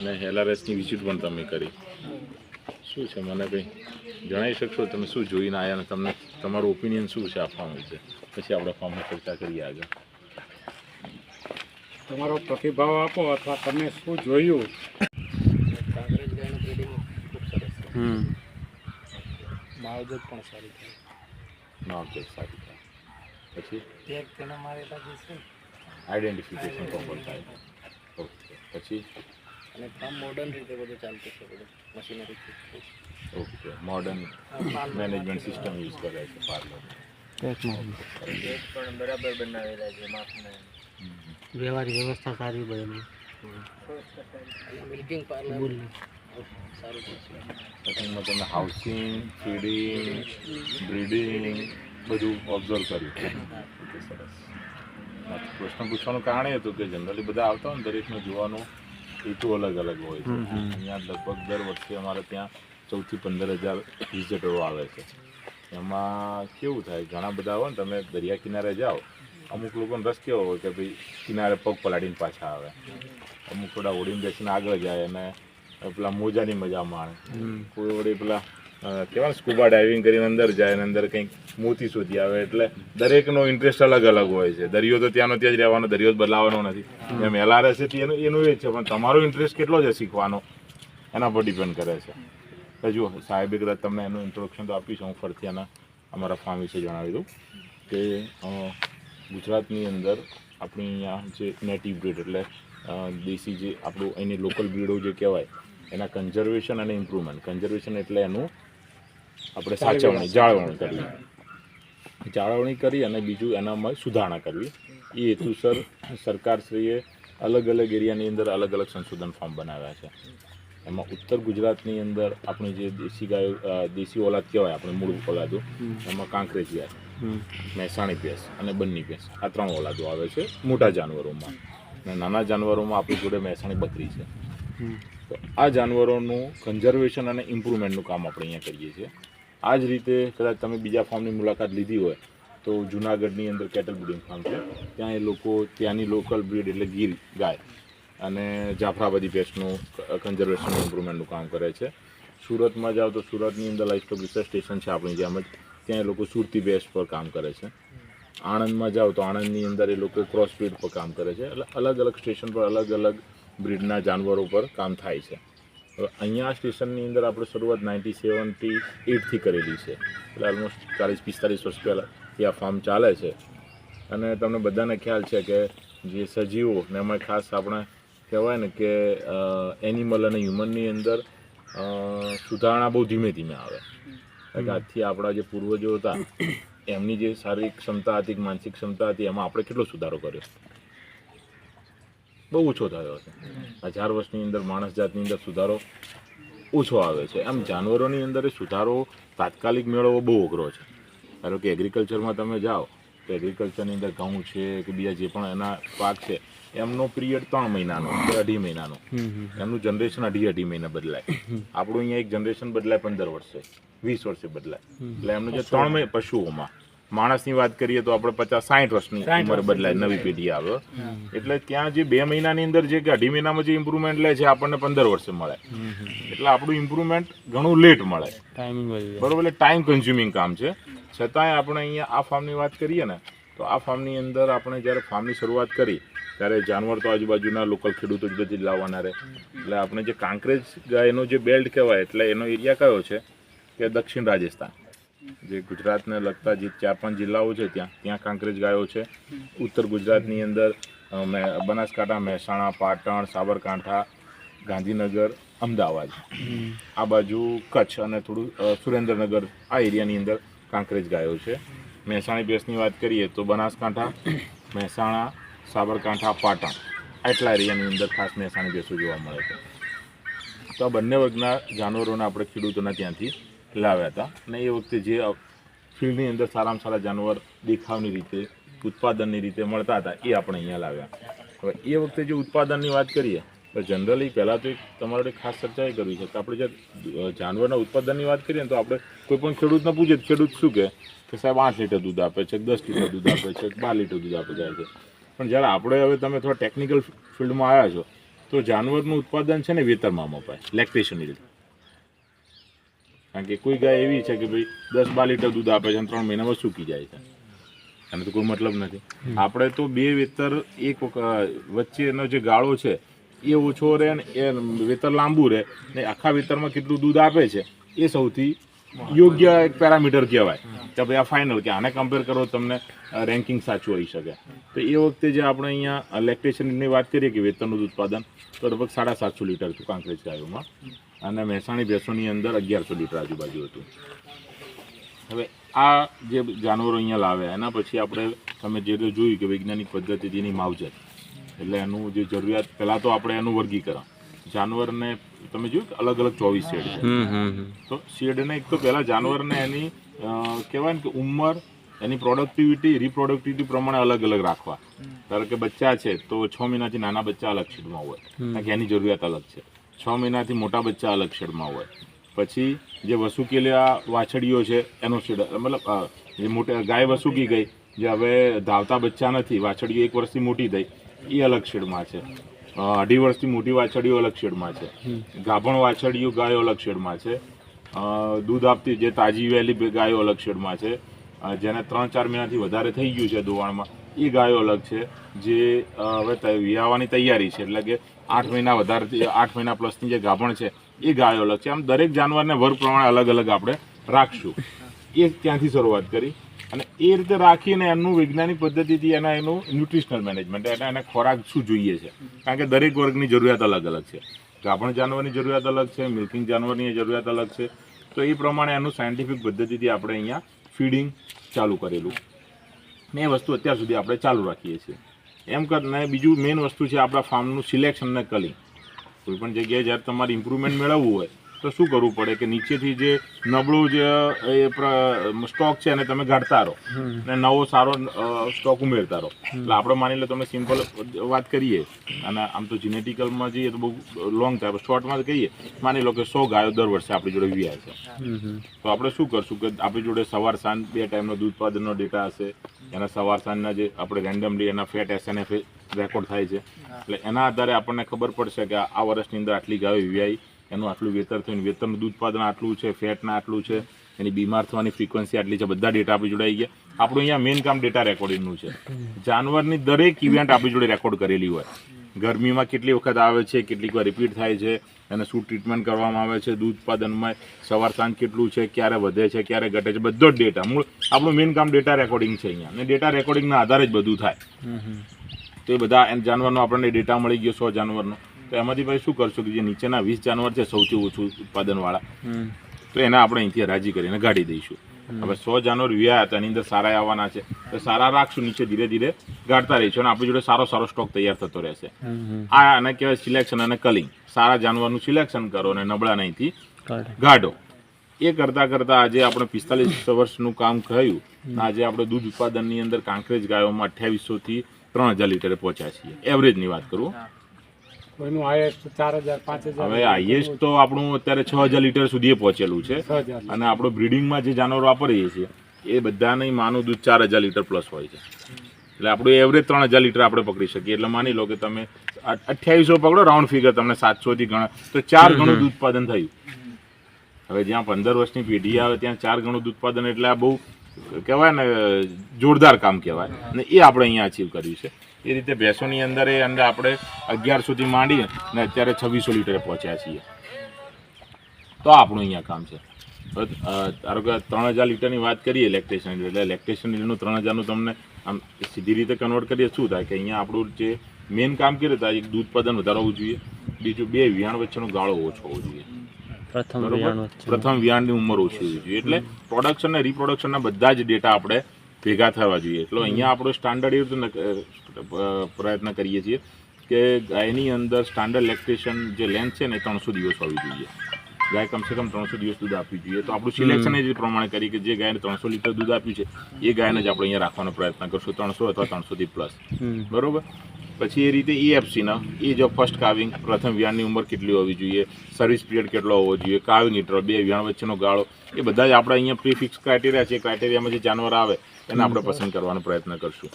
અને એલઆરએસની વિઝિટ પણ તમે કરી. શું છે મને કંઈ જણાવી શકશો? તમે શું જોઈને આવ્યા અને તમને તમારું ઓપિનિયન શું છે આ ફોર્મ વિશે? પછી આપણે ફોર્મમાં ચર્ચા કરીએ આગળ. તમારો પ્રતિભાવ આપો અથવા તમે શું જોયું? છે માવજત પણ સારી થઈ માવજત સારી થાય. પછી? એક તેના મારેલા જે છે. આઈડેન્ટિફિકેશન પણ થાય. ઓકે પછી? અને કામ મોડર્ન રીતે બધું ચાલતું છે બધું machinery okay modern management system use કરે છે પાર્લર પણ બરાબર બનાવેલા છે માપને. વ્યવહારિક વ્યવસ્થા સારી બની મિલ્કિંગ પાર્લર સારું છે. તમે હાઉસિંગ ફીડિંગ બ્રીડિંગ બધું ઓબ્ઝર્વ કર્યું. ઓકે સરસ. પ્રશ્ન પૂછવાનું કારણ એ હતું કે જનરલી બધા આવતા હોય ને દરેકનું જોવાનું હેતુ અલગ અલગ હોય છે. અહીંયા લગભગ દર વર્ષે અમારે ત્યાં ચૌદથી પંદર હજાર વિઝિટરો આવે છે. એમાં કેવું થાય? ઘણા બધા હોય ને તમે દરિયા કિનારે જાઓ અમુક લોકોને રસ કેવો હોય કે ભાઈ કિનારે પગ પલાળીને પાછા આવે. અમુક થોડા ઓડીને બેસીને આગળ જાય અને પેલા મોજાની મજા માણે. કોઈ વળી પેલા કહેવાય સ્કૂબા ડાઇવિંગ કરીને અંદર જાય અને અંદર કંઈક મોતી શોધી આવે એટલે દરેકનો ઇન્ટરેસ્ટ અલગ અલગ હોય છે. દરિયો તો ત્યાંનો ત્યાં જ રહેવાનો, દરિયો બદલાવાનો નથી. એમ એલઆરએસ છે એનું એનું એ છે, પણ તમારો ઇન્ટરેસ્ટ કેટલો છે શીખવાનો? એના પર ડિપેન્ડ કરે છે. જુઓ, સાહેબે કદાચ તમને એનું ઇન્ટ્રોડક્શન તો આપીશ, હું ફરતી એના અમારા ફાર્મ વિશે જણાવી દઉં કે ગુજરાતની અંદર આપણી અહીંયા જે નેટિવ બ્રીડ એટલે દેશી જે આપણું અહીંની લોકલ બ્રીડો જે કહેવાય, એના કન્ઝર્વેશન અને ઇમ્પ્રુવમેન્ટ કન્ઝર્વેશન એટલે એનું આપણે સાચવણી જાળવણી કરવી જાળવણી કરી અને બીજું એનામાં સુધારણા કરવી એ હેતુસર સરકારશ્રીએ અલગ અલગ એરિયાની અંદર અલગ અલગ સંશોધન ફોર્મ બનાવ્યા છે. એમાં ઉત્તર ગુજરાતની અંદર આપણી જે દેશી ગાયો દેશી ઓલાદ કહેવાય આપણે મૂળ ઓલાદો એમાં કાંકરેજિયા મહેસાણી ભેંસ અને બંની ભેંસ આ ત્રણ ઓલાદો આવે છે મોટા જાનવરોમાં. અને નાના જાનવરોમાં આપણી જોડે મહેસાણી બકરી છે. તો આ જાનવરોનું કન્ઝર્વેશન અને ઇમ્પ્રુવમેન્ટનું કામ આપણે અહીંયા કરીએ છીએ. આ જ રીતે કદાચ તમે બીજા ફાર્મની મુલાકાત લીધી હોય, તો જુનાગઢની અંદર કેટલ બ્રીડિંગ ફાર્મ છે. ત્યાં એ લોકો, ત્યાંની લોકલ બ્રીડ એટલે ગીર ગાય અને જાફરાબાદી ભેંસનું કન્ઝર્વેશન ઇમ્પ્રુવમેન્ટનું કામ કરે છે. સુરતમાં જાઓ તો સુરતની અંદર લાઇફ રિસર્ચ સ્ટેશન છે આપણી જેમ જ. ત્યાં એ લોકો સુરતી ભેંસ પર કામ કરે છે. આણંદમાં જાઓ તો આણંદની અંદર એ લોકો ક્રોસ બ્રીડ પર કામ કરે છે. એટલે અલગ અલગ સ્ટેશન પર અલગ અલગ બ્રીડના જાનવરો પર કામ થાય છે. અહીંયા સ્ટેશનની અંદર આપણે શરૂઆત નાઇન્ટી સેવનથી એટથી કરેલી છે. એટલે ઓલમોસ્ટ ચાલીસ પિસ્તાલીસ વર્ષ પહેલાંથી આ ફાર્મ ચાલે છે. અને તમને બધાને ખ્યાલ છે કે જે સજીવો ને એમાં ખાસ આપણે કહેવાય ને કે એનિમલ અને હ્યુમનની અંદર સુધારણા બહુ ધીમે ધીમે આવે આજથી આપણા જે પૂર્વજો હતા, એમની જે શારીરિક ક્ષમતા હતી માનસિક ક્ષમતા હતી, એમાં આપણે કેટલો સુધારો કર્યો? બહુ ઓછો થયો છે. હજાર વર્ષની અંદર માણસ જાતની અંદર સુધારો ઓછો આવે છે. આમ જાનવરોની અંદર સુધારો તાત્કાલિક મેળવવો બહુ અઘરો છે. ધારો કે એગ્રીકલ્ચરમાં તમે જાઓ તો એગ્રીકલ્ચરની અંદર ઘઉં છે કે બીજા જે પણ એના પાક છે એમનો પિરિયડ ત્રણ મહિનાનો કે અઢી મહિનાનો. એમનું જનરેશન અઢી અઢી મહિના બદલાય. આપણું અહીંયા એક જનરેશન બદલાય પંદર વર્ષે વીસ વર્ષે બદલાય. એટલે એમનું જે ત્રણ મહિના પશુઓમાં. માણસની વાત કરીએ તો આપણે પચાસ સાઠ વર્ષની ઉંમર બદલાય નવી પેઢી આવે. એટલે ત્યાં જે બે મહિનાની અંદર જે કે અઢી મહિનામાં જે ઇમ્પ્રુવમેન્ટ લે છે આપણને પંદર વર્ષે મળે. એટલે આપણું ઇમ્પ્રુવમેન્ટ ઘણું લેટ મળે. બરોબર એટલે ટાઈમ કન્ઝ્યુમિંગ કામ છે. છતાંય આપણે અહીંયા આ ફાર્મની વાત કરીએ ને તો આ ફાર્મની અંદર આપણે જ્યારે ફાર્મની શરૂઆત કરી ત્યારે જાનવર તો આજુબાજુના લોકલ ખેડૂતો જ બધી લાવવાના રહે. એટલે આપણે જે કાંકરેજ ગાયનો જે બેલ્ટ કહેવાય એટલે એનો એરિયા કયો છે? કે દક્ષિણ રાજસ્થાન. જે ગુજરાતને લગતા જે ચાર પાંચ જિલ્લાઓ છે ત્યાં ત્યાં કાંકરેજ ગાયો છે. ઉત્તર ગુજરાતની અંદર બનાસકાંઠા, મહેસાણા, પાટણ, સાબરકાંઠા, ગાંધીનગર, અમદાવાદ. આ બાજુ કચ્છ અને થોડું સુરેન્દ્રનગર આ એરિયાની અંદર કાંકરેજ ગાયો છે. મહેસાણી બેસની વાત કરીએ તો બનાસકાંઠા, મહેસાણા, સાબરકાંઠા, પાટણ આટલા એરિયાની અંદર ખાસ મહેસાણી બેસો જોવા મળે છે. તો આ બંને વર્ગના જાનવરોને આપણે ખેડૂતોના ત્યાંથી લાવ્યા હતા. અને એ વખતે જે ફિલ્ડની અંદર સારામાં સારા જાનવર દેખાવની રીતે, ઉત્પાદનની રીતે મળતા હતા, એ આપણે અહીંયા લાવ્યા. હવે એ વખતે જે ઉત્પાદનની વાત કરીએ, તો જનરલી પહેલાં તો એક તમારે ખાસ ચર્ચા કરવી છે કે આપણે જે જાનવરના ઉત્પાદનની વાત કરીએ ને તો આપણે કોઈ પણ ખેડૂતને પૂછે ખેડૂત શું કહે? કે સાહેબ આઠ લીટર દૂધ આપે છે દસ લીટર દૂધ આપે છે બાર લીટર દૂધ આપે જાય છે પણ જ્યારે આપણે હવે તમે થોડા ટેકનિકલ ફિલ્ડમાં આવ્યા છો, તો જાનવરનું ઉત્પાદન છે ને વેતરમાં મપાય લેક્ટેશનની રીતે. કારણ કે કોઈ ગાય એવી છે કે ભાઈ દસ બાર લીટર દૂધ આપે છે અને ત્રણ મહિનામાં સૂકી જાય છે. એનો તો કોઈ મતલબ નથી. આપણે તો બે વેતર એક વચ્ચેનો જે ગાળો છે એ ઓછો રહે ને એ વેતર લાંબુ રહે. ને આખા વેતરમાં કેટલું દૂધ આપે છે એ સૌથી યોગ્ય એક પેરામીટર કહેવાય. કે ભાઈ આ ફાઇનલ કે આને કમ્પેર કરો તમને રેન્કિંગ સાચું હોઈ શકે. તો એ વખતે જે આપણે અહીંયા લેક્ટેશનની વાત કરીએ કે વેતરનું ઉત્પાદન તો લગભગ સાડા સાતસો લીટર હતું કાંકરેજ ગાયોમાં. અને મહેસાણી ભેંસોની અંદર અગિયારસો લીટર આજુબાજુ હતું. હવે આ જે જાનવરો અહીંયા લાવ્યા એના પછી આપણે તમે જે રીતે જોયું કે વૈજ્ઞાનિક પદ્ધતિથી એની માવજત એટલે એનું જે જરૂરિયાત પહેલાં તો આપણે એનું વર્ગીકરણ. જાનવરને તમે જોયું કે અલગ અલગ ચોવીસ શેડ છે. હમ હમ હમ. તો શેડને એક તો પહેલાં જાનવરને એની અ, કહેવાય ને કે ઉંમર એની પ્રોડક્ટિવિટી રિપ્રોડક્ટિવિટી પ્રમાણે અલગ અલગ રાખવા. ધારો કે બચ્ચા છે તો છ મહિનાથી નાના બચ્ચા અલગ શેડમાં હોય. કારણ કે એની જરૂરિયાત અલગ છે. છ મહિનાથી મોટા બચ્ચા અલગ શેડમાં હોય. પછી જે વસુકેલા વાછડીઓ છે એનો શેડ મતલબ જે મોટા ગાય વસુકી ગઈ જે હવે ધાવતા બચ્ચા નથી વાછડીઓ એક વર્ષથી મોટી થઈ એ અલગ શેડમાં છે. અઢી વર્ષથી મોટી વાછડીઓ અલગ શેડમાં છે. ગાભણ વાછડીઓ ગાયો અલગ શેડમાં છે. દૂધ આપતી જે તાજી વહેલી ગાયો અલગ શેડમાં છે. જેને ત્રણ ચાર મહિનાથી વધારે થઈ ગયું છે દોવાણમાં એ ગાયો અલગ છે. જે હવે વિયાવાની તૈયારી છે એટલે કે આઠ મહિના વધારે આઠ મહિના પ્લસની જે ગાભણ છે, એ ગાયો અલગ છે આમ દરેક જાનવરને વર્ગ પ્રમાણે અલગ અલગ આપણે રાખશું. એ ત્યાંથી શરૂઆત કરી અને એ રીતે રાખીને એમનું વૈજ્ઞાનિક પદ્ધતિથી એના એનું ન્યુટ્રિશનલ મેનેજમેન્ટ એટલે એને ખોરાક શું જોઈએ છે. કારણ કે દરેક વર્ગની જરૂરિયાત અલગ અલગ છે. ગાભણ જાનવરની જરૂરિયાત અલગ છે મિલ્કિંગ જાનવરની જરૂરિયાત અલગ છે. તો એ પ્રમાણે એનું સાયન્ટિફિક પદ્ધતિથી આપણે અહીંયા ફીડિંગ ચાલુ કરેલું. ને એ વસ્તુ અત્યાર સુધી આપણે ચાલુ રાખીએ છીએ. એમ કરીને બીજું મેઇન વસ્તુ છે આપણા ફાર્મનું સિલેક્શન ને કલિંગ કોઈ પણ જગ્યાએ જ્યારે તમારે ઇમ્પ્રુવમેન્ટ મેળવવું હોય તો શું કરવું પડે કે નીચેથી જે નબળું જે એ સ્ટોક છે એને તમે ગાઢતા રહો. ને નવો સારો સ્ટોક ઉમેરતા રહો. એટલે આપણે માની લો તમે સિમ્પલ વાત કરીએ અને આમ તો જીનેટિકલમાં જઈએ તો બહુ લોંગ થાય શોર્ટમાં કહીએ માની લો કે સો ગાયો દર વર્ષે આપણી જોડે વ્યાય છે. તો આપણે શું કરશું કે આપણી જોડે સવાર સાંજ બે ટાઈમનો દૂધ ઉત્પાદનનો ડેટા હશે એના સવાર સાંજના જે આપણે રેન્ડમલી એના ફેટ એસએનએફ રેકોર્ડ થાય છે. એટલે એના આધારે આપણને ખબર પડશે કે આ વર્ષની અંદર આટલી ગાયો વિવાઈ એનું આટલું વેતર થયું વેતરનું દૂધ ઉત્પાદન આટલું છે ફેટના આટલું છે એની બીમાર થવાની ફ્રીક્વન્સી આટલી છે બધા ડેટા આપણે જોડે આવી ગયા. આપણું અહીંયા મેઇન કામ ડેટા રેકોર્ડિંગનું છે. જાનવરની દરેક ઇવેન્ટ આપણી જોડે રેકોર્ડ કરેલી હોય. ગરમીમાં કેટલી વખત આવે છે કેટલીક વાર રિપીટ થાય છે એને શું ટ્રીટમેન્ટ કરવામાં આવે છે દૂધ ઉત્પાદનમાં સવાર સાંજ કેટલું છે ક્યારે વધે છે ક્યારે ઘટે છે બધો જ ડેટા મૂળ આપણું મેઇન કામ ડેટા રેકોર્ડિંગ છે અહીંયા. અને ડેટા રેકોર્ડિંગના આધારે જ બધું થાય. તો એ બધા એન જાનવરનો આપણને ડેટા મળી ગયો સો જાનવરનો. તો એમાંથી ભાઈ શું કરશું કે જે નીચેના વીસ જાનવર છે સૌથી ઓછું ઉત્પાદનવાળા તો એને આપણે અહીંથી હરાજી કરીને ગાડી દઈશું. હવે સો જાનવર વ્યા હતા એની અંદર સારા આવવાના છે તો સારા રાખશું નીચે ધીરે ધીરે ગાડતા રહીશું અને આપણી જોડે સારો સારો સ્ટોક તૈયાર થતો રહેશે. આ આને કહેવાય સિલેક્શન અને કલિંગ સારા જાનવરનું સિલેક્શન કરો અને નબળા અહીંથી ગાઢો એ કરતા કરતા આજે આપણે પિસ્તાલીસ વર્ષનું કામ થયું આજે આપણે દૂધ ઉત્પાદનની અંદર કાંકરેજ ગાયોમાં અઠ્યાવીસો થી ત્રણ હજાર લીટરે પહોંચ્યા છીએ. એવરેજની વાત કરું. કોઈનું હાઈએસ્ટ ચાર હજાર પાંચ હજાર હવે હાઈએસ્ટ તો આપણું અત્યારે છ હજાર લીટર સુધી પહોંચેલું છે. અને આપણું બ્રિડિંગમાં જે જાનવર વાપરીએ છીએ એ બધાની માનું દૂધ ચાર હજાર લીટર પ્લસ હોય છે. એટલે આપણું એવરેજ ત્રણ હજાર લીટર આપણે પકડી શકીએ. એટલે માની લો કે તમે અઠ્યાવીસો પકડો રાઉન્ડ ફિગર તમને સાતસોથી ગણા તો ચાર ગણું દૂધ ઉત્પાદન થયું. હવે જ્યાં પંદર વર્ષની પેઢી આવે ત્યાં ચાર ગણું દૂધ ઉત્પાદન એટલે આ બહુ કહેવાય ને જોરદાર કામ કહેવાય. અને એ આપણે અહીંયા અચીવ કર્યું છે. એ રીતે ભેંસોની અંદર એ અંદર આપણે અગિયારસોથી માંડી ને અત્યારે છવ્વીસો લીટરે પહોંચ્યા છીએ. તો આપણું અહીંયા કામ છે. ધારો કે ત્રણ હજાર લીટરની વાત કરીએ લેક્ટેશન એટલે લેક્ટેશન લીટરનું ત્રણ હજારનું તમને આમ સીધી રીતે કન્વર્ટ કરીએ શું થાય કે અહીંયા આપણું જે મેઇન કામ કરીએ તો એક દૂધ ઉત્પાદન વધારવું જોઈએ. બીજું બે વિહાણ વચ્ચેનો ગાળો ઓછો હોવો જોઈએ. પ્રથમ વિયાણની ઉંમર ઓછી હોવી જોઈએ. એટલે પ્રોડક્શન ને રિપ્રોડક્શનના બધા જ ડેટા આપણે ભેગા થવા જોઈએ. એટલે અહીંયા આપણો સ્ટાન્ડર્ડ એ રીતે નક- અ, પ્રયત્ન કરીએ છીએ કે ગાયની અંદર સ્ટાન્ડર્ડ લેક્ટેશન જે લેન્થ છે ને ત્રણસો દિવસ હોવી જોઈએ. ગાય કમસે કમ ત્રણસો દિવસ દૂધ આપવી જોઈએ. તો આપણું સિલેક્શન એ જ પ્રમાણે કરી કે જે ગાયને ત્રણસો લીટર દૂધ આપ્યું છે એ ગાયને જ આપણે અહીંયા રાખવાનો પ્રયત્ન કરશું ત્રણસો અથવા ત્રણસોથી પ્લસ. બરોબર? પછી એ રીતે ઈએફસીના એ જો ફર્સ્ટ કાવિંગ પ્રથમ વ્યાણની ઉંમર કેટલી હોવી જોઈએ સર્વિસ પિરિયડ કેટલો હોવો જોઈએ કાવિંગ ઇન્ટરવલ બે વ્યાણ વચ્ચેનો ગાળો, એ બધા જ આપણે અહીંયા પ્રીફિક્સ ક્રાઇટેરિયા છે. ક્રાઇટેરિયામાં જે જાનવર આવે, એને આપણે પસંદ કરવાનો પ્રયત્ન કરશું.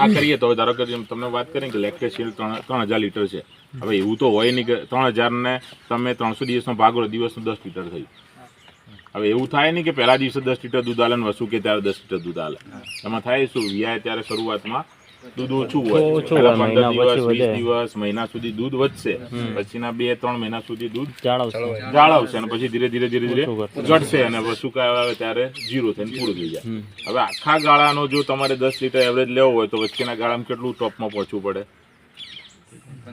આ કરીએ તો ધારો કે તમને વાત કરીએ કે લેક્ટેશિયલ ત્રણ ત્રણ હજાર લીટર છે. હવે એવું તો હોય નહીં કે ત્રણ હજાર ને તમે ત્રણસો દિવસનો ભાગ લો દિવસનું દસ લીટર થયું હવે એવું થાય નહીં કે પહેલા દિવસે દસ લીટર દૂધ આલે વસુ કે ત્યારે દસ લીટર દૂધ આલે. એમાં થાય શું? વ્યાય ત્યારે શરૂઆતમાં દૂધ ઓછું હોય. પંદર દિવસ વીસ દિવસ મહિના સુધી દૂધ વધશે. પછીના બે ત્રણ મહિના સુધી દૂધ જાળવશે. જાળવશે. અને પછી ધીરે ધીરે ધીરે ધીરે ઘટશે અને વસુ આવે ત્યારે જીરો થઈને પૂરું થઈ જાય. હવે આખા ગાળાનો જો તમારે દસ લીટર એવરેજ લેવો હોય તો વચ્ચેના ગાળામાં કેટલું ટોપમાં પહોંચવું પડે?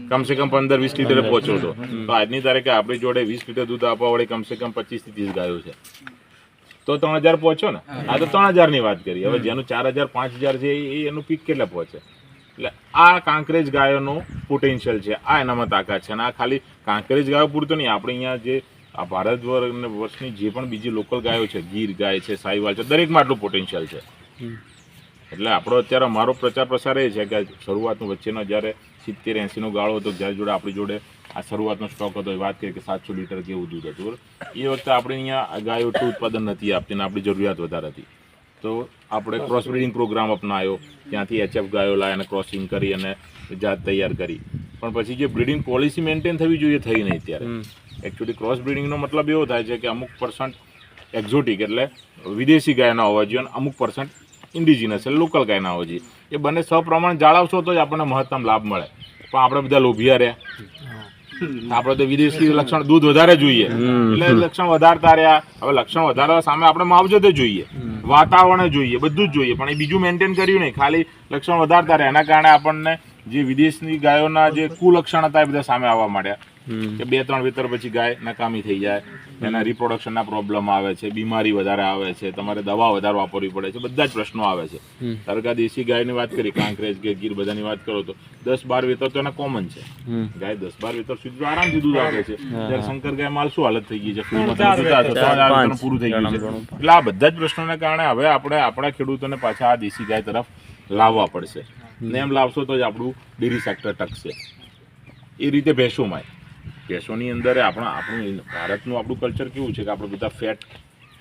કમસે કમ પંદર વીસ લીટરે પહોંચો તો. તો આજની તારીખે આપણી જોડે વીસ લીટર દૂધ આપવા વાળી કમસે કમ પચીસથી ત્રીસ ગાયો છે. તો ત્રણ હજાર પહોંચો ને? આ તો ત્રણ હજારની વાત કરી. હવે જેનું ચાર હજાર પાંચ હજાર છે એ એનું પીક કેટલા પહોંચે? એટલે આ કાંકરેજ ગાયોનું પોટેન્શિયલ છે. આ એનામાં તાકાત છે. અને આ ખાલી કાંકરેજ ગાયો પૂરતો નહીં. આપણે અહીંયા જે આ ભારત વર્ષની જે પણ બીજી લોકલ ગાયો છે ગીર ગાય છે સાહીવાલ છે દરેકમાં આટલું પોટેન્શિયલ છે. એટલે આપણો અત્યારે અમારો પ્રચાર પ્રસાર એ છે કે શરૂઆતનું વચ્ચેનો જ્યારે સિત્તેર એંસીનો ગાળો હતો જ્યારે જોડે આપણી જોડે આ શરૂઆતનો સ્ટોક હતો એ વાત કરીએ કે સાતસો લીટર કેવું દૂધ હતું એ વખતે આપણે અહીંયા ગાયો એટલું ઉત્પાદન નથી આપતી અને આપણી જરૂરિયાત વધારે હતી. તો આપણે ક્રોસ બ્રીડિંગ પ્રોગ્રામ અપનાવ્યો ત્યાંથી એચએફ ગાયો લાવી અને ક્રોસિંગ કરી અને જાત તૈયાર કરી. પણ પછી જે બ્રીડિંગ પોલિસી મેન્ટેન થવી જોઈએ થઈ નહીં ત્યારે. એકચ્યુઅલી ક્રોસ બ્રીડિંગનો મતલબ એવો થાય છે કે અમુક પર્સન્ટ એક્ઝોટિક એટલે વિદેશી ગાયના હોવા જોઈએ અને અમુક પર્સન્ટ ઇન્ડિજિનસ એટલે લોકલ ગાયના હોવા જોઈએ. એ બંને સપ્રમાણ જાળવશો તો જ આપણને મહત્તમ લાભ મળે. પણ આપણે બધા લોભિયા રહ્યા. આપણે તો વિદેશી લક્ષણ દૂધ વધારે જોઈએ. એટલે લક્ષણ વધારતા રહ્યા. હવે લક્ષણ વધારવા સામે આપણે માવજતે જોઈએ. વાતાવરણ જોઈએ બધું જ જોઈએ. પણ એ બીજું મેન્ટેન કર્યું નહીં. ખાલી લક્ષણ વધારતા રહ્યા. એના કારણે આપણને જે વિદેશની ગાયોના જે કુલક્ષણ હતા એ બધા સામે આવવા માંડ્યા. કે બે ત્રણ વેતર પછી ગાય નકામી થઈ જાય. એના રિપ્રોડક્શનના પ્રોબ્લેમ આવે છે બીમારી વધારે આવે છે તમારે દવા વધારે વાપરવી પડે છે બધા જ પ્રશ્નો આવે છે. ધારો કે દેશી ગાયની વાત કરી કાંકરેજ કે ગીર બધાની વાત કરો તો દસ બાર વેતર તો એના કોમન છે. ગાય દસ બાર વેતર સુધી આરામથી દૂધ આપે છે. જ્યારે શંકર ગાય માલ શું હાલત થઈ ગઈ છે? પૂરું થઈ ગયું છે. એટલે આ બધા જ પ્રશ્નોને કારણે હવે આપણે આપણા ખેડૂતોને પાછા આ દેશી ગાય તરફ લાવવા પડશે. ને એમ લાવશો તો જ આપણું ડેરી સેક્ટર ટકશે. એ રીતે ભેંસોમાં ભેંસોની અંદર આપણા આપણું ભારતનું આપણું કલ્ચર કેવું છે કે આપણે બધા ફેટ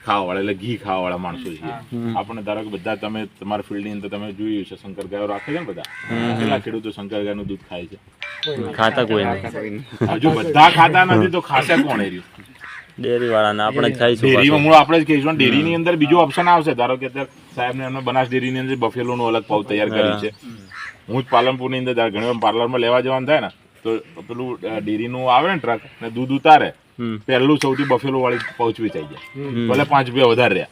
ખાવાવાળા એટલે ઘી ખાવાવાળા માણસો છીએ. આપણે ધારો કે બધા તમે તમારા ફિલ્ડની અંદર તમે જોયું છે શંકર ગાયો રાખે છે ને બધા? કેટલા ખેડૂતો શંકર ગાયનું દૂધ ખાય છે? ખાતા કોઈ નહીં. હજુ બધા ખાતા નથી તો ખાશે કોણ એ રહ્યું? ડેરી વાળાને આપણે જ ખાઈશું ડેરીમાં મૂળ આપણે જ કહીશું. ડેરીની અંદર બીજો ઓપ્શન આવશે. ધારો કે અત્યારે સાહેબને એમને બનાસ ડેરીની અંદર બફેલોનું અલગ પાઉ તૈયાર કર્યું છે. હું જ પાલનપુરની અંદર ઘણી વાર પાર્લરમાં લેવા જવાનું થાય ને તો પેલું ડેરીનું આવે ને ટ્રક ને દૂધ ઉતારે પહેલું સૌથી બફેલો વાળી પહોંચવી થઈ જાય. ભલે પાંચ રૂપિયા વધારે રહ્યા.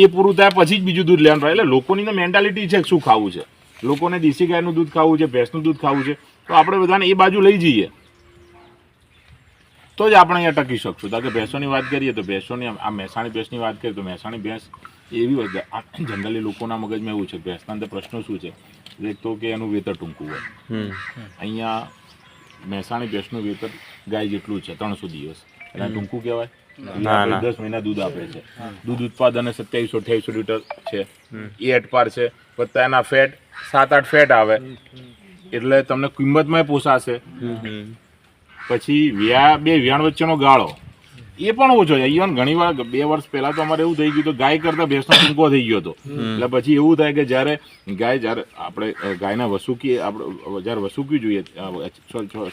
એ પૂરું થાય પછી જ બીજું દૂધ લેવાનું એટલે લોકોની મેન્ટાલિટી છે શું ખાવું છે. લોકોને દેશી ગાયનું દૂધ ખાવું છે ભેંસનું દૂધ ખાવું છે. તો આપણે બધાને એ બાજુ લઈ જઈએ. તો જ આપણે અહીંયા ટકી શકશું. કારણ કે ભેંસોની વાત કરીએ તો ભેંસોની આ મહેસાણી ભેંસની વાત કરીએ તો મહેસાણી ભેંસ એવી જનરલી લોકોના મગજમાં એવું છે ભેંસના અંદર પ્રશ્ન શું છે? એક તો કે એનું વેતર ટૂંકું હોય. અહીંયા મહેસાણી ભેંસનું વેતર ગાય જેટલું છે ત્રણસો દિવસ. એટલે ટૂંકું કહેવાય. દસ મહિના દૂધ આપે છે. દૂધ ઉત્પાદન સત્યાવીસો અઠ્યાવીસો લીટર છે. એ અટપાર છે. વત્તા એના ફેટ સાત આઠ ફેટ આવે. એટલે તમને કિંમતમાં પોસાશે. પછી વ્યા બે વ્યાણ વચ્ચેનો ગાળો. એ પણ ઓછો છે ઇવન ઘણી વાર બે વર્ષ પહેલા તો અમારે એવું થઈ ગયું તો ગાય કરતા ભેંસનો ટૂંકો થઈ ગયો હતો. એટલે પછી એવું થાય કે જ્યારે ગાય જ્યારે આપણે ગાયના વસુકી આપણે જ્યારે વસુકી જોઈએ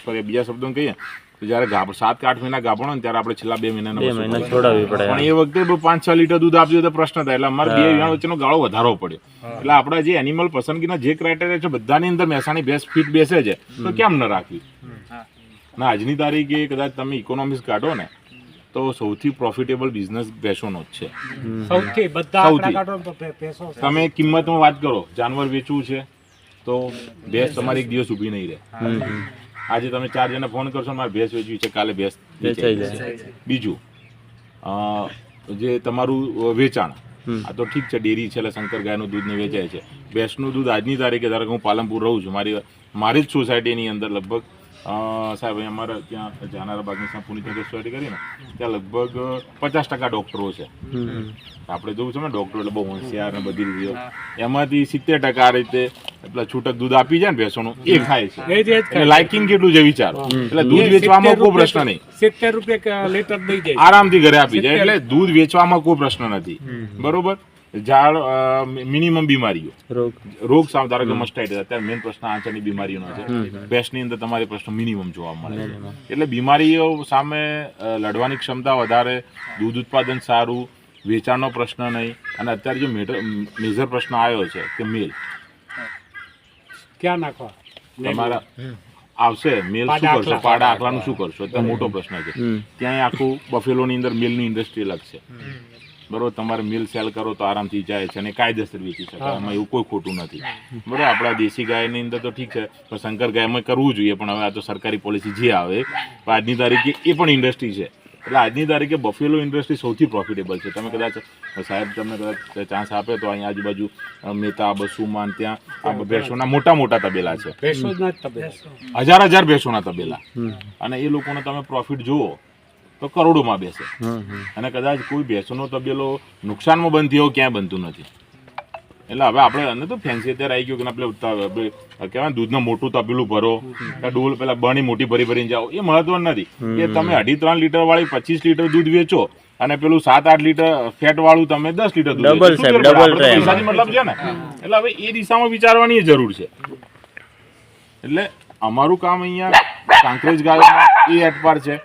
સોરી બીજા શબ્દો કહીએ તો જ્યારે ગાભ સાત કે આઠ મહિના ગાભણો ને ત્યારે આપણે છેલ્લા બે મહિના છોડાવવી પડે પણ એ વખતે પાંચ છ લીટર દૂધ આપ્યું તો પ્રશ્ન થાય. એટલે અમારે બે વ્યાણ વચ્ચેનો ગાળો વધારો પડ્યો. એટલે આપણા જે એનિમલ પસંદગીના જે ક્રાઇટેરિયા છે બધાની અંદર મહેસાણી ભેંસ ફીટ બેસે છે તો કેમ ન રાખવી? ના આજની તારીખે કદાચ તમે ઇકોનોમિક્સ કાઢો ને તો સૌથી પ્રોફિટેબલ બિઝનેસ ભેંસોનો જ છે. સૌથી બધા તમે કિંમતમાં વાત કરો જાનવર વેચવું છે તો ભેંસ તમારી એક દિવસ ઊભી નહીં રહે. આજે તમે ચાર જણા ફોન કરશો મારે ભેંસ વેચવી છે કાલે ભેંસ. બીજું જે તમારું વેચાણ. આ તો ઠીક છે ડેરી છે એટલે શંકર ગાયનું દૂધ ને વેચાય છે. ભેંસનું દૂધ આજની તારીખે ધારો કે હું પાલનપુર રહું છું મારી મારી જ સોસાયટીની અંદર લગભગ સાહેબ અમારે અમારા ત્યાં જાનારા બાગની સામે પુનિત સોસાયટી કરીને ત્યાં લગભગ પચાસ ટકા ડૉક્ટરો છે. આપણે જોવું છે ને ડૉક્ટરો એટલે બહુ હોશિયાર ને બધી રીતે. એમાંથી સિત્તેર ટકા આ રીતે એટલે છૂટક દૂધ આપી જાય ને ભેંસોનું એ ખાય છે. લાઇકિંગ કેટલું છે વિચારો? એટલે દૂધ વેચવામાં કોઈ પ્રશ્ન નહીં. સિત્તેર રૂપિયા લીટર દઈ જાય. આરામથી ઘરે આપી જાય એટલે દૂધ વેચવામાં કોઈ પ્રશ્ન નથી. બરોબર? ઝાડ મિનિમમ બીમારીઓ. રોગ. રોગ સામે ધારો કે મસ્ટાઇટિસ અત્યારે મેઇન પ્રશ્ન આંચળની બીમારીઓનો છે. ભેંસની અંદર તમારે પ્રશ્ન મિનિમમ જોવા મળે છે. એટલે બીમારીઓ સામે લડવાની ક્ષમતા વધારે દૂધ ઉત્પાદન સારું વેચાણનો પ્રશ્ન નહીં અને અત્યારે જો મેજર પ્રશ્ન આવ્યો છે કે મેલ ક્યાં નાખવા? તમારા આવશે મેલ શું કરશો? પાડા આખલાનું શું કરશો? અત્યારે મોટો પ્રશ્ન છે. ત્યાં આખું બફેલોની અંદર મિલની ઇન્ડસ્ટ્રી અલગ છે. બરોબર તમારે મિલ સેલ કરો તો આરામથી જાય છે અને કાયદેસર વેચી શકાય. એમાં એવું કોઈ ખોટું નથી. બરોબર આપણા દેશી ગાયની અંદર તો ઠીક છે પણ શંકર ગાયમાં કરવું જોઈએ પણ હવે આ તો સરકારી પોલિસી જે આવે આજની તારીખે એ પણ ઇન્ડસ્ટ્રી છે. એટલે આજની તારીખે બફેલો ઇન્ડસ્ટ્રી સૌથી પ્રોફિટેબલ છે. તમે કદાચ સાહેબ તમને કદાચ ચાન્સ આપે તો અહીં આજુબાજુ મેતા મહેતા બસુમાન ત્યાં આ ભેંસોના મોટા મોટા તબેલા છે. હજાર હજાર ભેંસોના તબેલા. અને એ લોકોને તમે પ્રોફિટ જુઓ. તો કરોડોમાં બેસે. અને કદાચ કોઈ ભેંસોનો તબેલો નુકસાનમાં બનતી હોય ક્યાંય બનતું નથી. એટલે હવે આપણે અને તો ફેન્સી અત્યારે આવી ગયું કે આપણે કહેવાય દૂધનું મોટું તબેલું ભરો કે ડોલ પેલા બની મોટી ભરી ભરીને જાઓ એ મહત્વ નથી. એ તમે અઢી ત્રણ લીટર વાળી પચીસ લીટર દૂધ વેચો અને પેલું સાત આઠ લીટર ફેટ વાળું તમે દસ લીટર દૂધ મતલબ છે ને. એટલે હવે એ દિશામાં વિચારવાની જરૂર છે. એટલે અમારું કામ અહીંયા કાંકરેજ ગાયોમાં એ એટપાર છે.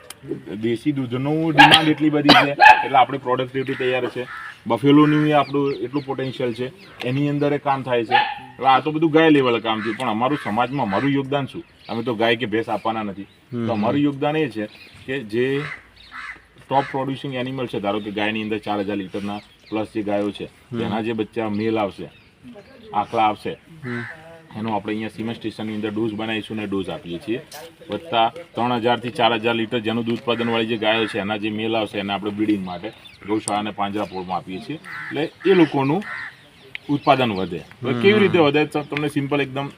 દેશી દૂધનું ડિમાન્ડ એટલી બધી છે એટલે આપણી પ્રોડક્ટિવિટી તૈયાર છે. બફેલોનું આપણું એટલું પોટેન્શિયલ છે એની અંદર કામ થાય છે. એટલે આ તો બધું ગાય લેવલ કામ થયું પણ અમારું સમાજમાં અમારું યોગદાન શું? અમે તો ગાય કે ભેંસ આપવાના નથી. તો અમારું યોગદાન એ છે કે જે ટોપ પ્રોડ્યુસિંગ એનિમલ છે ધારો કે ગાયની અંદર ચાર હજાર લીટરના પ્લસ જે ગાયો છે તેના જે બચ્ચા મેલ આવશે આખલા આવશે એનો આપણે અહીંયા સિમેન્ટ સ્ટેશનની અંદર ડોઝ બનાવીશું અને ડોઝ આપીએ છીએ. વધતા ત્રણ હજારથી ચાર હજાર લીટર જેનું દૂધ ઉત્પાદનવાળી જે ગાયો છે એના જે મેલ આવશે એને આપણે બ્રીડિંગ માટે ગૌશાળા અને પાંજરાપોળમાં આપીએ છીએ. એટલે એ લોકોનું ઉત્પાદન વધે. કેવી રીતે વધે? તમને સિમ્પલ એકદમ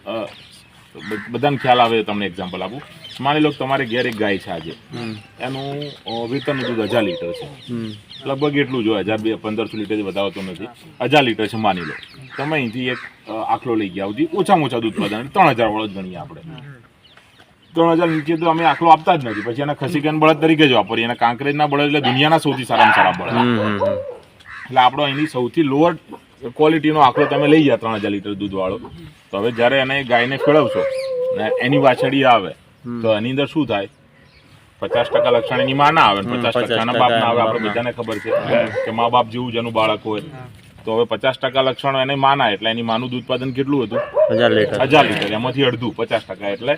બધાને ખ્યાલ આવે તમને એક્ઝામ્પલ આપું. માની લો કે તમારે ઘેર એક ગાય છે આજે. એનું વેતન દૂધ હજાર લીટર છે. લગભગ એટલું જો હજાર બે પંદરસો લીટર વધારતો નથી. હજાર લીટર છે માની લો. તમે અહીંથી એક આખલો લઈ ગયા સુધી ઓછામાં ઓછા દૂધ ઉત્પાદન ત્રણ હજાર વાળો જ ગણીએ આપણે. ત્રણ હજાર નીચે તો અમે આખલો આપતા જ નથી. પછી એના ખસીકાન બળદ તરીકે જ વાપરીએ. એના કાંકરેજના બળદ એટલે દુનિયાના સૌથી સારામાં સારા બળદ. એટલે આપણો અહીંની સૌથી લોઅર ક્વોલિટીનો આખલો તમે લઈ ગયા ત્રણ હજાર લીટર દૂધવાળો. તો હવે જ્યારે એને ગાયને ખેડવશો ને એની વાછડી આવે તો એની અંદર શું થાય? પચાસ ટકા લક્ષણ એની માં ના આવે પચાસ 50% ટકા ના બાપ ના આવે. આપણે. બધાને ખબર છે કે મા બાપ જેવું જેનું બાળક હોય. તો હવે પચાસ ટકા લક્ષણો એને માના એટલે એની માનું દૂધ ઉત્પાદન કેટલું હતું? હજાર લીટર. હજાર લીટર એમાંથી અડધું પચાસ ટકા. એટલે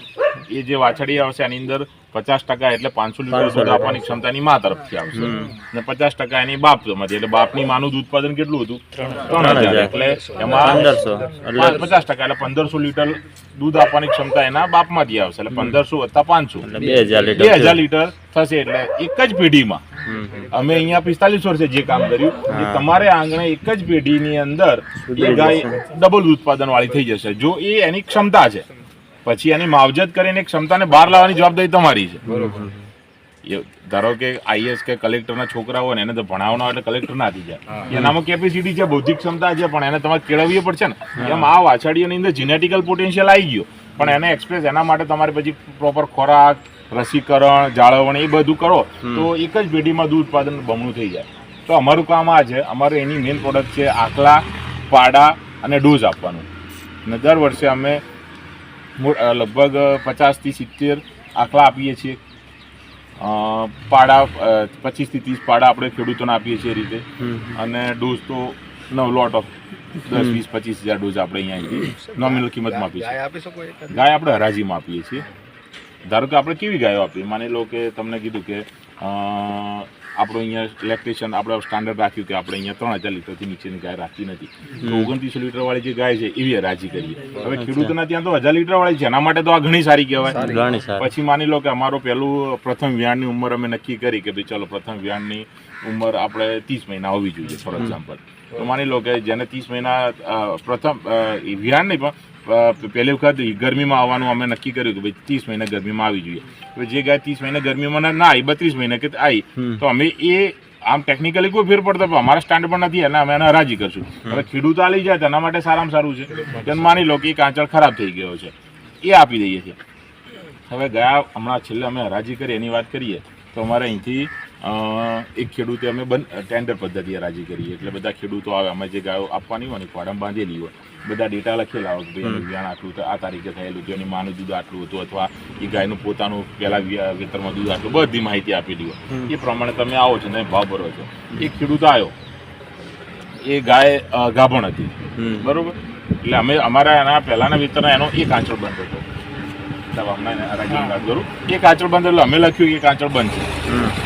એ જે વાછડી આવશે એની અંદર પચાસ ટકા એટલે પાંચસો લીટર દૂધ આપવાની ક્ષમતા એની મા તરફથી આવશે. ને પચાસ ટકા એની બાપમાંથી એટલે બાપની માનું દૂધ ઉત્પાદન કેટલું હતું? ત્રણ હજાર. એટલે એમાં પંદરસો. પચાસ ટકા એટલે પંદરસો લીટર દૂધ આપવાની ક્ષમતા એના બાપમાંથી આવશે. એટલે પંદરસો વત્તા પાંચસો. બે હજાર લીટર થશે એટલે એક જ પેઢીમાં. અમે અહીંયા પિસ્તાલીસ વર્ષે જે કામ કર્યું એ તમારે આંગણે એક જ પેઢીની અંદર એ ગાય ડબલ ઉત્પાદન વાળી થઈ જશે. જો એ એની ક્ષમતા છે પછી એની માવજત કરીને ક્ષમતાને બહાર લાવવાની જવાબદારી તમારી છે. એ ધારો કે આઈએસ કે કલેક્ટરના છોકરા હોય ને એને તો ભણાવવાના હોય એટલે કલેક્ટર ના થઈ જાય. એનામાં કેપેસિટી છે બૌદ્ધિક ક્ષમતા છે પણ એને તમારે કેળવવી પડશે ને. એમ આ વાછાડીઓની અંદર જીનેટિકલ પોટેન્શિયલ આવી ગયો. પણ એને એક્સપ્રેસ એના માટે તમારે પછી પ્રોપર ખોરાક રસીકરણ જાળવણી એ બધું કરો તો એક જ પેઢીમાં દૂધ ઉત્પાદન બમણું થઈ જાય. તો અમારું કામ આ છે અમારે એની મેઇન પ્રોડક્ટ છે આખલા પાડા અને ડોઝ આપવાનું. અને દર વર્ષે અમે લગભગ પચાસથી સિત્તેર આખલા આપીએ છીએ. પાડા પચીસથી ત્રીસ પાડા આપણે ખેડૂતોને આપીએ છીએ એ રીતે. અને ડોઝ તો નવ લોટ ઓફ દસ વીસ પચીસ હજાર ડોઝ આપણે અહીંયા નોમિનલ કિંમતમાં આપીએ છીએ. ગાય આપણે હરાજીમાં આપીએ છીએ. ધારો કે આપણે કેવી ગાયો આપીએ માની લો કે તમને કીધું કે આપણો અહીંયા ઇલેક્ટ્રિશિયન આપણે સ્ટાન્ડર્ડ રાખ્યું કે આપણે અહીંયા ત્રણ હજાર લીટરથી નીચેની ગાય રાખી નથી. તો ઓગણત્રીસો લીટર વાળી જે ગાય છે એવી રાજી કરીએ. હવે ખેડૂતોના ત્યાં તો હજાર લીટર વાળી છે. એના માટે તો આ ઘણી સારી કહેવાય. પછી માની લો કે અમારો પહેલું પ્રથમ વ્યાણની ઉંમર અમે નક્કી કરી કે ભાઈ ચલો પ્રથમ વ્યાણની ઉંમર આપણે ત્રીસ મહિના હોવી જોઈએ ફોર એક્ઝામ્પલ. તો માની લો કે જેને ત્રીસ મહિના પ્રથમ વિહાર નહીં પણ પહેલી વખત ગરમીમાં આવવાનું અમે નક્કી કર્યું કે ભાઈ ત્રીસ મહિના ગરમીમાં આવી જોઈએ. હવે જે ગાય ત્રીસ મહિના ગરમીમાં ના- આવી બત્રીસ મહિના કે આવી તો અમે એ આમ ટેકનિકલી કોઈ ફેર પડતો પણ અમારા સ્ટાન્ડ પણ નથી અને અમે એને હરાજી કરશું. હવે ખેડૂત આલી જાય તેના માટે સારામાં સારું છે. કે માની લો કે એ કાંચળ ખરાબ થઈ ગયો છે. એ આપી દઈએ છીએ. હવે ગયા હમણાં છેલ્લે અમે હરાજી કરી એની વાત કરીએ તો અમારે અહીંથી એક ખેડૂતે અમે બન ટેન્ડર પદ્ધતિએ રાજી કરીએ એટલે બધા ખેડૂતો આવે. અમે જે ગાયો આપવાની હોય ને ફોડમ બાંધેલી હોય. બધા ડેટા લખેલા હોય કે ભાઈ એનું વિયાણ આટલું તો આ તારીખે થયેલું હતું એની માનું દૂધ આટલું હતું અથવા એ ગાયનું પોતાનું પહેલાં વેતરમાં દૂધ આટલું બધી માહિતી આપેલી હોય. એ પ્રમાણે તમે આવો છો ને તમે ભાવ ભરો છો. એક ખેડૂત આવ્યો. એ ગાય ગાભણ હતી. બરોબર? એટલે અમે અમારા એના પહેલાંના વિતરણ એનો એક આંચળ બંધ હતો. હમણાં એને વાત કરું. એક કાચળ બંધ એટલે અમે લખ્યું કે એક આંચળ બંધ છે.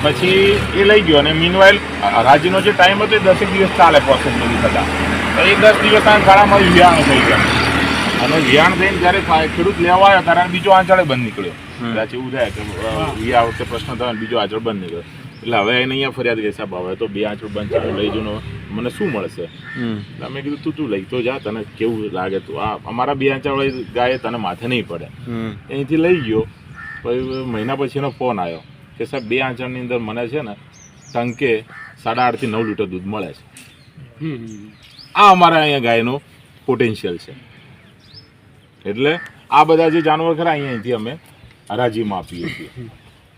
પછી એ લઈ ગયો અને મીનવાઇલ રાજીનો જે ટાઈમ હતો એ દસેક દિવસ ચાલે પ્રોસેસ બધી થતા. તો એ દસ દિવસ શાળામાં વિયાણ થઈ ગયા. અને વિહાણ થઈને જ્યારે ખેડૂત લેવા આવ્યો ત્યારે બીજો આંચળે બંધ નીકળ્યો. કદાચ એવું થાય કે આ વખતે પ્રશ્ન થયો બીજો આંચળ બંધ નીકળ્યો. એટલે હવે એને અહીંયા ફરિયાદ કરી સાહેબ હવે તો બે આંચળ બંધ લઈ જઉં ને મને શું મળશે? અમે કીધું તું તું લઈ તો જા તને કેવું લાગે તું? આ અમારા બે આંચળવાળી ગાય તને માથે નહીં પડે. અહીંથી લઈ ગયો. પછી મહિના પછી એનો ફોન આવ્યો કે સાહેબ બે આંચણની અંદર મને છે ને ટંકે સાડા આઠથી નવ લીટર દૂધ મળે છે. આ અમારા અહીંયા ગાયનું પોટેન્શિયલ છે. એટલે આ બધા જે જાનવર ખરા અહીંયાથી અમે હરાજીમાં આપીએ છીએ.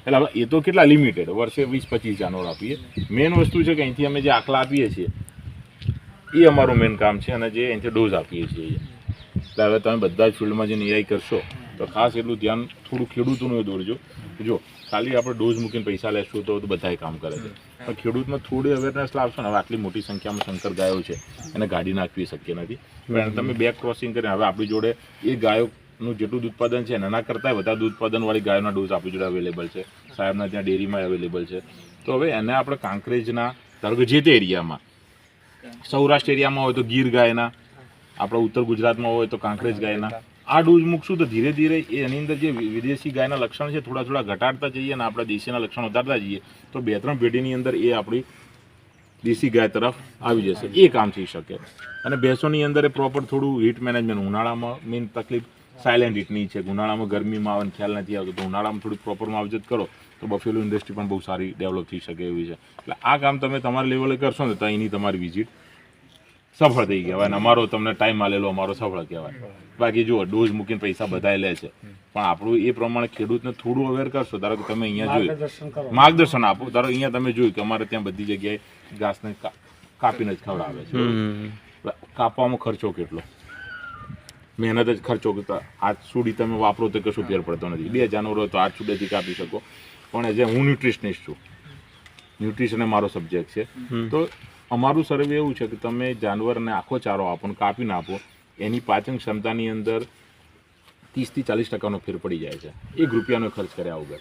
એટલે એ તો કેટલા લિમિટેડ વર્ષે વીસ પચીસ જાનવર આપીએ. મેઇન વસ્તુ છે કે અહીંથી અમે જે આખલા આપીએ છીએ, એ અમારું મેઇન કામ છે અને જે અહીંથી ડોઝ આપીએ છીએ. એટલે હવે તમે બધા જ ફિલ્ડમાં જે નિયાય કરશો, તો ખાસ એટલું ધ્યાન થોડું ખેડૂતોનું દોરજો. જો, ખાલી આપણે ડોઝ મૂકીને પૈસા લેશું તો બધાય કામ કરે છે. પણ ખેડૂતમાં થોડી અવેરનેસ લાવશો ને, હવે આટલી મોટી સંખ્યામાં શંકર ગાયો છે, એને ગાડી નાખવી શક્ય નથી. તમે બેક ક્રોસિંગ કરીને, હવે આપણી જોડે એ ગાયોનું જેટલું દૂધ ઉત્પાદન છે ને એના કરતાં વધારે દૂધ ઉત્પાદનવાળી ગાયોના ડોઝ આપણી જોડે અવેલેબલ છે. સાહેબના ત્યાં ડેરીમાં અવેલેબલ છે. તો હવે એને આપણે કાંકરેજના ધારો જે તે એરિયામાં, સૌરાષ્ટ્ર એરિયામાં હોય તો ગીર ગાયના, આપણા ઉત્તર ગુજરાતમાં હોય તો કાંકરેજ ગાયના, આ ડોઝ મૂકશું તો ધીરે ધીરે એની અંદર જે વિદેશી ગાયના લક્ષણ છે, થોડા થોડા ઘટાડતા જઈએ અને આપણા દેશીના લક્ષણ વધારતા જઈએ, તો બે ત્રણ પેઢીની અંદર એ આપણી દેશી ગાય તરફ આવી જશે. એ કામ થઈ શકે. અને ભેંસોની અંદર એ પ્રોપર થોડું હીટ મેનેજમેન્ટ ઉનાળામાં મેઇન તકલીફ સાયલેન્ટ હીટની છે. ઉનાળામાં ગરમીમાં આવે ખ્યાલ નથી આવતો. તો ઉનાળામાં થોડી પ્રોપર માવજત કરો. તો બફેલો ઇન્ડસ્ટ્રી પણ બહુ સારી ડેવલપ થઈ શકે એવી છે. એટલે આ કામ તમે તમારા લેવલે કરશો ને તો અહીંની તમારી વિઝિટ સફળ થઈ કહેવાય અને અમારો તમને ટાઈમ આલેલો અમારો સફળ કહેવાય. બાકી જુઓ ડોઝ મૂકીને પૈસા બધા લે છે. પણ આપણું એ પ્રમાણે ખેડૂતને થોડું અવેર કરશો. ધારો કે તમે અહીંયા જોયું. માર્ગદર્શન આપો. ધારો અહીંયા તમે જોયું કે અમારે ત્યાં બધી જગ્યાએ ઘાસને કાપીને જ ખવડાવે છે. કાપવામાં ખર્ચો કેટલો? મહેનત જ ખર્ચો કરતા. હાથ સુડી તમે વાપરો તો કશું ફેર પડતો નથી. બે જાનવર હોય તો હાથ સુડેથી કાપી શકો. પણ જે હું ન્યુટ્રિશનિસ્ટ છું. ન્યુટ્રિશન એ મારો સબ્જેક્ટ છે. તો અમારું સર્વે એવું છે કે તમે જાનવરને આખો ચારો આપો ને કાપીને આપો. એની પાચન ક્ષમતાની અંદર ત્રીસથી ચાલીસ ટકાનો ફેર પડી જાય છે. એક રૂપિયાનો ખર્ચ કર્યા વગર.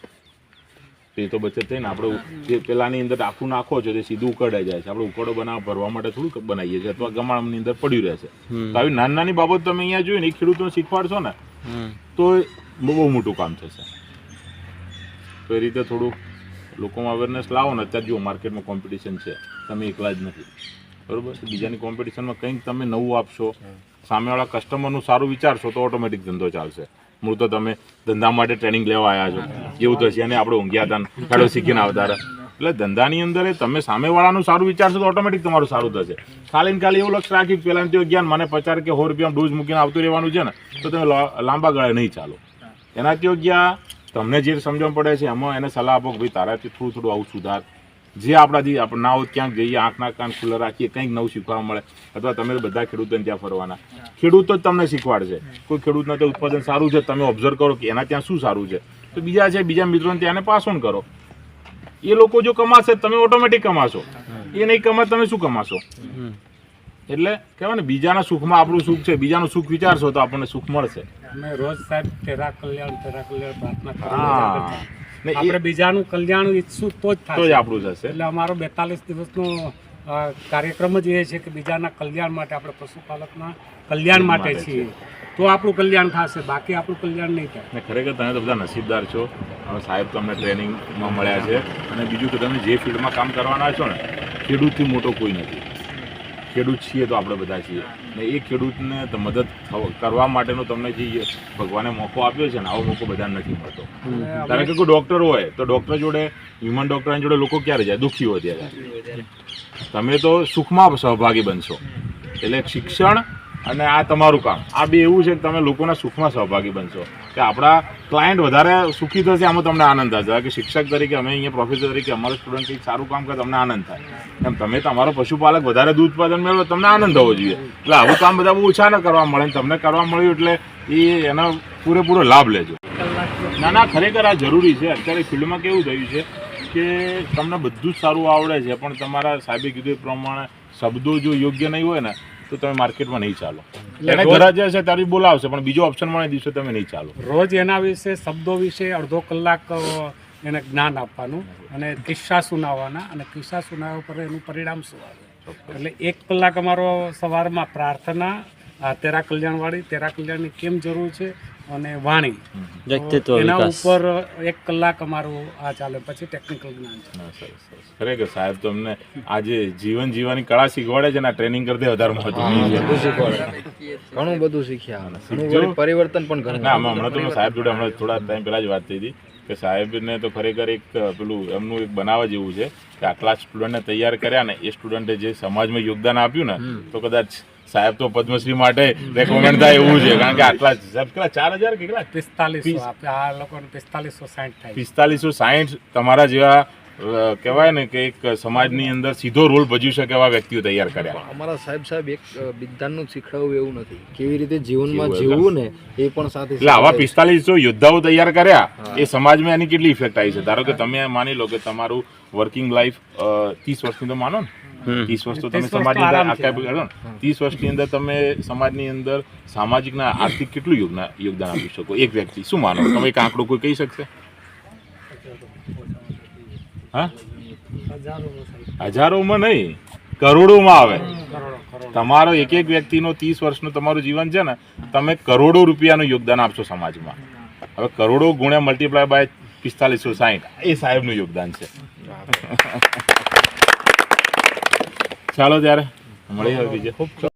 તો એ તો બચત થઈને આપણે જે પેલાની અંદર આખું નાખો છો તે સીધું ઉકળાઈ જાય છે. આપણે ઉકળો બનાવ ભરવા માટે થોડુંક બનાવીએ છીએ અથવા ગમાણની અંદર પડ્યું રહેશે. તો આવી નાની નાની બાબત તમે અહીંયા જોઈએ ને એ ખેડૂતોને શીખવાડશો ને તો બહુ મોટું કામ થશે. તો એ રીતે થોડુંક લોકોમાં અવેરનેસ લાવો ને. અત્યારે જો માર્કેટમાં કોમ્પિટિશન છે. તમે એકલા જ નથી. બરોબર? બીજાની કોમ્પિટિશનમાં કંઈક તમે નવું આપશો. સામેવાળા કસ્ટમરનું સારું વિચારશો તો ઓટોમેટિક ધંધો ચાલશે. મૂળ તો તમે ધંધા માટે ટ્રેનિંગ લેવા આવ્યા છો. એવું તો છે અને આપણે ઊંઘ્યા હતા શીખીને આવતા એટલે ધંધાની અંદર તમે સામેવાળાનું સારું વિચારશો તો ઓટોમેટિક તમારું સારું થશે. ખાલી ને ખાલી એવું લક્ષ રાખ્યું પેલા તેઓ જ્ઞાન મને પચાર કે સો રૂપિયા ડોઝ મૂકીને આવતું રહેવાનું છે ને, તો તમે લાંબા ગાળે નહીં ચાલો. એનાથી ગયા તમને જે સમજણ પડે છે, એમાં એને સલાહ આપો કે ભાઈ તારાથી થોડું થોડું આવું સુધાર. જે આપણાથી હોય ક્યાંક જઈએ આંખના કાન ખુલ્લા રાખીએ કંઈક નવું શીખવા મળે. અથવા તમે બધા ખેડૂતોને ત્યાં ફરવાના. ખેડૂતો જ તમને શીખવાડશે. કોઈ ખેડૂતના તો ઉત્પાદન સારું છે તમે ઓબ્ઝર્વ કરો કે એના ત્યાં શું સારું છે. તો બીજા છે બીજા મિત્રોને ત્યાં પાસ ઓન કરો. એ લોકો જો કમાશે તમે ઓટોમેટિક કમાશો. એ નહીં કમાય તમે શું કમાશો? એટલે કહેવાય ને બીજાના સુખમાં આપણું સુખ છે બીજાનું સુખ વિચારશો તો આપણને સુખ મળશે. અમે રોજ સાહેબ તેરા કલ્યાણ તેરા કલ્યાણ પ્રાર્થના હા. આપણે બીજાનું કલ્યાણ ઈચ્છું તો જ તો જ આપણું થશે. એટલે અમારો બેતાલીસ દિવસનો કાર્યક્રમ જ એ છે કે બીજાના કલ્યાણ માટે આપણે પશુપાલકના કલ્યાણ માટે છીએ. તો આપણું કલ્યાણ થશે બાકી આપણું કલ્યાણ નહીં થાય. ખરેખર તમે તો બધા નસીબદાર છો. હવે સાહેબ તમને ટ્રેનિંગમાં મળ્યા છે. અને બીજું કે તમે જે ફિલ્ડમાં કામ કરવાના છો ને ખેડૂતથી મોટો કોઈ નથી. ખેડૂત છીએ તો આપણે બધા છીએ. ને એ ખેડૂતને મદદ કરવા માટેનો તમને જે ભગવાને મોકો આપ્યો છે ને આવો મોકો બધાને નથી મળતો. કારણ કે કોઈ ડૉક્ટર હોય તો ડૉક્ટર જોડે હ્યુમન ડૉક્ટરની જોડે લોકો ક્યારે જાય? દુઃખી હોય ત્યારે. તમે તો સુખમાં સહભાગી બનશો. એટલે શિક્ષણ અને આ તમારું કામ. આ બે એવું છે કે તમે લોકોના સુખમાં સહભાગી બનશો. કે આપણા ક્લાયન્ટ વધારે સુખી થશે, આમાં તમને આનંદ થશે. કે શિક્ષક તરીકે અમે અહીંયા પ્રોફેસર તરીકે અમારા સ્ટુડન્ટ સારું કામ કરે, તમને આનંદ થાય. એમ તમે તમારો પશુપાલક વધારે દૂધ ઉત્પાદન મેળવો, તમને આનંદ થવો જોઈએ. એટલે આવું કામ બધા બહુ ઓછા ન કરવા મળે તમને કરવા મળ્યું એટલે એ એનો પૂરેપૂરો લાભ લેજો. ના ના, ખરેખર આ જરૂરી છે. અત્યારે ફિલ્ડમાં કેવું થયું છે કે તમને બધું જ સારું આવડે છે, પણ તમારા સાહેબે કીધું એ પ્રમાણે શબ્દો જો યોગ્ય નહીં હોય ને તો તમે માર્કેટમાં નહીં ચાલો. એને રોજ- ગરજ હશે તારી બોલાવશે પણ બીજો ઓપ્શન મળે દિવસે તમે નહીં ચાલો. રોજ એના વિશે શબ્દો વિશે અડધો કલાક એને જ્ઞાન આપવાનું અને કિસ્સા સુનાવવાના અને કિસ્સા સુનાવવા પર એનું પરિણામ શું આવે એટલે એક કલાક અમારો સવારમાં પ્રાર્થના તેરા કલ્યાણવાળી તેરા કલ્યાણની કેમ જરૂર છે અને વાણી. વ્યક્તિત્વ એના ઉપર એક કલાક અમારું આ ચાલે પછી ટેકનિકલ જ્ઞાન. ખરેખર સાહેબ તમને આજે જીવન જીવવાની કળા શીખવાડે છે ને ટ્રેનિંગ કરી દે વધારે ઘણું બધું શીખ્યા. પરિવર્તન પણ ઘણું ના હમણાં હમણાં તો સાહેબ જોડે હમણાં થોડા ટાઈમ પહેલા જ વાત થઈ હતી કે સાહેબને તો ખરેખર એક પેલું એમનું એક બનાવવા જેવું છે કે આટલા સ્ટુડન્ટને તૈયાર કર્યા ને એ સ્ટુડન્ટે જે સમાજમાં યોગદાન આપ્યું ને તો કદાચ સાહેબ તો પદ્મશ્રી માટે રેકમેન્ડ થાય એવું છે કારણ કે આટલા સાહેબ કેટલા ચાર હજાર કેટલા? પિસ્તાલીસો આ લોકોને પિસ્તાલીસો સાઠ થાય પિસ્તાલીસો સાઠ તમારા જેવા કહેવાય ને કે એક સમાજની અંદર સીધો રોલ ભજવી શકે એવા વ્યક્તિઓ તૈયાર કર્યા. અમારા સાહેબ સાહેબ એક જ શીખડાવવું એવું નથી. કેવી રીતે જીવનમાં જીવવું ને એ પણ સાથે એટલે આવા પિસ્તાલીસો યોદ્ધાઓ તૈયાર કર્યા એ સમાજમાં એની કેટલી ઇફેક્ટ આવી છે? ધારો કે તમે માની લો કે તમારું વર્કિંગ લાઈફ ત્રીસ વર્ષની તો માનો ને. ત્રીસ વર્ષ તો તમે સમાજની અંદર આખા કરો ત્રીસ વર્ષની અંદર તમે સમાજની અંદર સામાજિકના આર્થિક કેટલું યોગદાન યોગદાન આપી શકો? એક વ્યક્તિ શું માનો? તમે એક આંકડો કોઈ કહી શકશે? હા? હજારોમાં નહીં કરોડોમાં આવે. તમારો એક એક વ્યક્તિનો ત્રીસ વર્ષનું તમારું જીવન છે ને તમે કરોડો રૂપિયાનું યોગદાન આપશો સમાજમાં. હવે કરોડો ગુણ્યા મલ્ટીપ્લાય બાય પિસ્તાલીસો સાહીઠ એ સાહેબનું યોગદાન છે. ચાલો ત્યારે. મળીએ હવે બીજે.